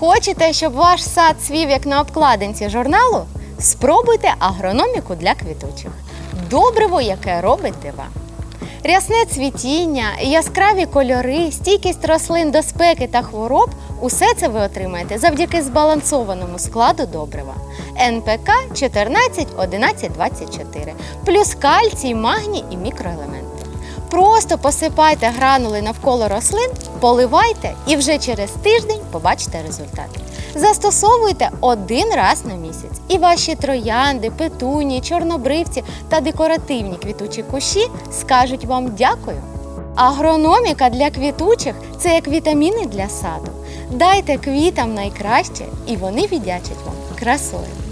Хочете, щоб ваш сад свів як на обкладинці журналу? Спробуйте агрономіку для квітучих. Добриво, яке робить дива. Рясне цвітіння, яскраві кольори, стійкість рослин до спеки та хвороб усе це ви отримаєте завдяки збалансованому складу добрива. НПК 14 11 24, плюс кальцій, магній і мікроелементи. Просто посипайте гранули навколо рослин, поливайте і вже через тиждень побачите результат. Застосовуйте один раз на місяць, і ваші троянди, петуні, чорнобривці та декоративні квітучі кущі скажуть вам дякую. Агрономіка для квітучих це як вітаміни для саду. Дайте квітам найкраще, і вони віддячать вам красою.